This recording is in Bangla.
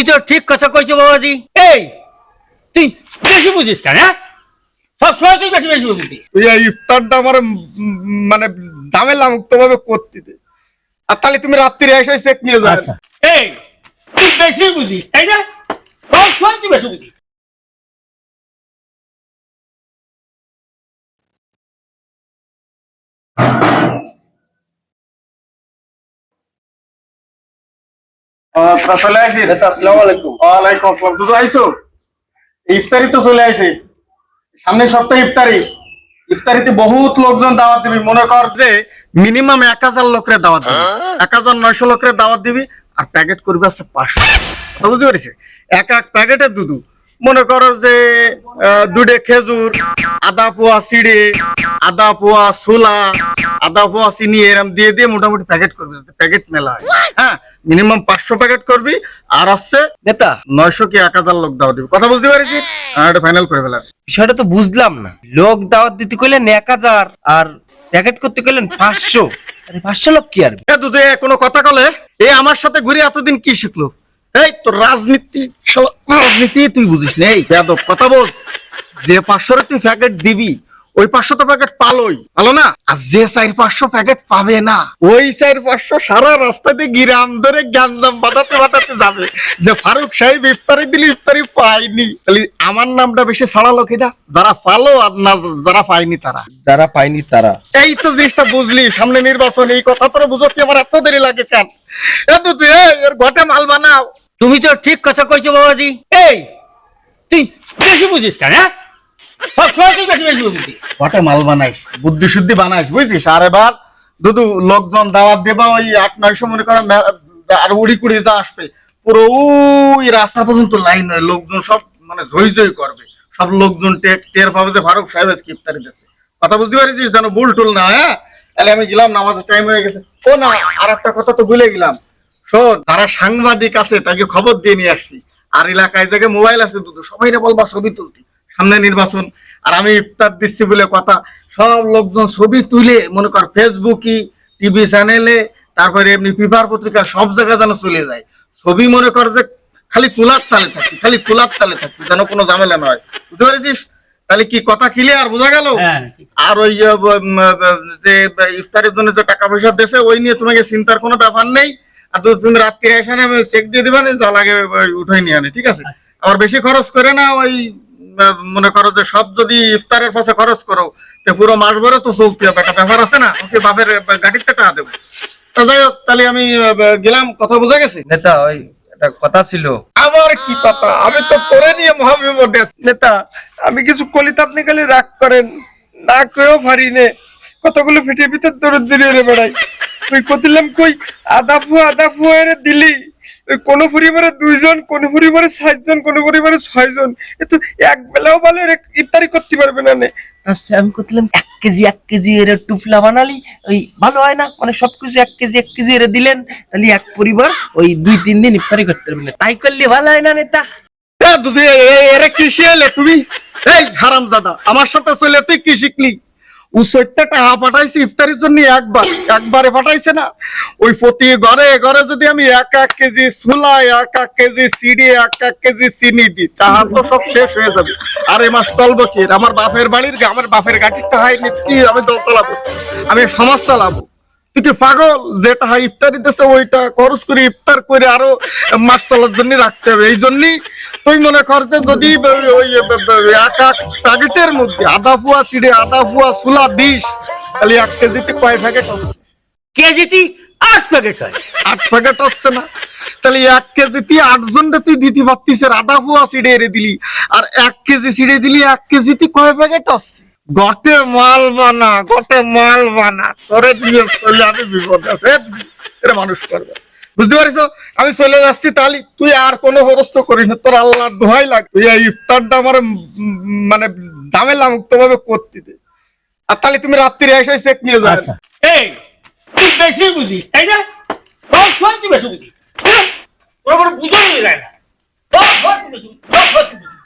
তুমি তো ঠিক কথা কইছো বাবাজি। এই তুই বেশি বুঝিস কেন হ্যাঁ? সবসময় তুই বেশি বেশি বুঝিস। এই ইফতারটা আমার মানে ঝামেলা মুক্ত ভাবে করতে দে। আর তাহলে তুমি রাত্রিরে এসে চেক নিয়ে যাও। এই তুই বেশি বুঝিস তাই না? সবসময় তুই বেশি বুঝিস। আচ্ছা, ইফতারি তো চলে আইছে। সামনের সপ্তাহে ইফতারি। ইফতারিতে বহুত লোকজন দাওয়াত দিবি। মনে কর যে মিনিমাম এক হাজার লোকের দাওয়াত দিবি। এক হাজার নয়শো লোকের দাওয়াত দিবি। আর প্যাকেট করবি আছে পাঁচশো। বুঝতে পারিস এক এক প্যাকেটের দুধু মনে করো যে দুধে খেজুর আদা পোয়া সিড়ে আদা পোয়া ছোলা আদা পোয়া চিনি এরম দিয়ে দিয়ে মোটামুটি প্যাকেট করবি প্যাকেট মেলা হয়। হ্যাঁ মিনিমাম পাঁচশো প্যাকেট করবি আর হচ্ছে নেতা নয়শো কি এক হাজার লোক দাওয়াত দিবি। কথা বুঝতে পারিস এটা ফাইনাল করে ফেলার। বিষয়টা তো বুঝলাম না। লোক দাওয়াত দিতে কইলেন এক হাজার আর প্যাকেট করতে কইলেন পাঁচশো। পাঁচশো লোক কি আর? দুধে কোনো কথা কলে? এ আমার সাথে ঘুরে এতদিন কি শিখলো? এই তোর রাজনীতি রাজনীতি তুই বুঝিস না। এই বেদব কথা বল। যে পাঁচশো তুই প্যাকেট দিবি ওই পাঁচশো তো প্যাকেট পালোই। পালো না? আর যে চার পাঁচশো প্যাকেট পাবে না ওই চার পাঁচশো সারা রাস্তাতে গিরাম ধরে জ্ঞানদাম বাঁধাতে বাঁধাতে যাবে। যে ফারুক সাহেব ইফতারি দিলে ইফতারি পাইনি তাহলে আমার নামটা বেশি ছাড়ালো কিনা? যারা পালো আর না যারা পায়নি তারা। যারা পায়নি তারা। এই তো জিনিসটা বুঝলি সামনে নির্বাচন এই কথা তোর বুঝতে আমার এত দেরি লাগে কেন? এ তো তুই এর ঘটে মাল বানাও। তুমি তো ঠিক কথা কইছো বাবাজি। এই তুই বেশি বুঝিস কেন হ্যাঁ? সবসময় তুই বেশি বেশি বুঝিস। ঘটে মাল বানাইস বুদ্ধি শুদ্ধি বানাইস বুঝছিস আর এবার দুদু লোকজন দাওয়াত দেবা ওই আট নয়শো মনে করো আর উড়ি কুড়ি যা আসবে পুরো ওই রাস্তা পর্যন্ত লাইন হয় লোকজন সব মানে ঝই ঝই করবে। সব লোকজন টের পাবে যে ফারুক সাহেব আজকে ইফতারি কথা বুঝতে পারছিস? যেন ভুল টুল না হ্যাঁ? তাহলে আমি গেলাম নামাজের টাইম হয়ে গেছে। ও না আর একটা কথা তো ভুলে গেলাম। শোন যারা সাংবাদিক আছে তাকে খবর দিয়ে নিয়ে আসছি। আর এলাকায় জায়গায় মোবাইল আছে দুটো সবাই বলবা ছবি তুলতে। সামনে নির্বাচন আর আমি ইফতার দিচ্ছি বলে কথা। সব লোকজন ছবি তুলে মনে কর ফেসবুকে টিভি চ্যানেলে তারপরে এমনি পেপার পত্রিকা সব জায়গায় যেন চলে যায়। ছবি মনে কর যে খালি তোলার তালে থাকি খালি তোলার তালে থাকি যেন কোনো ঝামেলা নয় বুঝতে পারছিস? তাহলে কি কথা ক্লিয়ার বোঝা গেল? হ্যাঁ আর ওই যে ইফতারের জন্য যে টাকা পয়সা দেশে ওই নিয়ে তোমাকে চিন্তার কোনো ব্যাপার নেই। আর তুমি রাত্রি এসে না আমি চেক দিয়ে দিবেন যা লাগে উঠাই নিয়ে আনি ঠিক আছে? আবার বেশি খরচ করে না ওই মনে করো যে সব যদি ইফতারের পাশে খরচ করো তো পুরো মাস ভরে তো চলতে হবে একটা ব্যাপার আছে না ওকে বাপের গাড়িতে টাকা দেবো। তা যাই হোক তাহলে আমি গেলাম কথা বোঝা গেছে? নেতা ওই একটা কথা ছিল। আমার কি কথা? আমি তো করে নিয়ে মহাবিপদে নেতা আমি কিছু কলিত আপনি খালি রাগ করেন না কেউ পারি নে। কতগুলো ফিটে ভিতর দৌড় দিয়ে বেড়াই। তুই কতিলাম কই? আদা ফুয়া আদা ফুয়া এর দিলি। কোন পরিবারে দুইজন কোন পরিবারে সাতজন কোন পরিবারে ছয়জন। এ তো এক বেলাও বলে এর ইফতারি করতে পারবে না নে। আচ্ছা আমি করলাম এক কেজি এক কেজি এর টুফলা বানালি ওই ভালো হয় না? মানে সবকিছু এক কেজি এক কেজি এর দিলেন তাহলে এক পরিবার ওই দুই তিন দিন ইফতারি করতে পারবে না। তাই করলে ভালো হয় না নেতা এরে কি শিয়ালে তুমি? এই হারাম দাদা আমার সাথে চলে তুই কি শিখলি? উসইটটা টাকা পাঠাইছি ইফতারির জন্য একবার, একবারে পাঠাইছে না। ওই প্রতি ঘরে ঘরে যদি আমি এক এক কেজি সুলা এক এক কেজি সিডি এক এক কেজি চিনি দিই তাহার তো সব শেষ হয়ে যাবে। আর এ মাস চলবো কি? আমার বাপের বাড়ির আমার বাপের গাড়ির টাকা কি আমি দল চালাবো আমি সমাজ চালাবো। তুই কি পাগল? যেটা ইফতারি দিতেছে ওইটা খরচ করে ইফতার করে আরও মাছ চলার জন্য রাখতে হবে। এই জন্যই তুই মনে কর যে যদি ওই- এক এক প্যাকেটের মধ্যে আধা ফুয়া চিড়ে আধা ফুয়া সুলা দিস তাহলে এক কেজিতে কয় প্যাকেট হচ্ছে? কেজিতে আট প্যাকেট হয়। আট প্যাকেট হচ্ছে না। তাহলে এক কেজিতে আটজনটা তুই দিতে পারতিস আধা ফুয়া চিড়ে এনে দিলি। আর এক কেজি চিড়ে দিলি এক কেজিতে কয় প্যাকেট হচ্ছে? গটে মাল বানা গটে মাল বানা। তোরে দিয়ে চলে আমি বিপদ আছে। এটা মানুষ করবে। বুঝতে পারিস আমি চলে যাচ্ছি তাহলে তুই আর কোনো খরচ তো করিস না। তোর আল্লাহ দোহাই লাগ। তুই এই ইফতারটা আমার মানে ঝামেলা মুক্ত ভাবে করতে দে। আর তাহলে তুমি রাত্রিরে এসে চেক নিয়ে যাবে আচ্ছা। এই তুই বেশি বুঝিস তাই না? সবসময় তুই বেশি বুঝিস। হ্যাঁ? তোর কোনো বুঝো যায় না। বুঝিস, সবসময় তুই বেশি বুঝিস।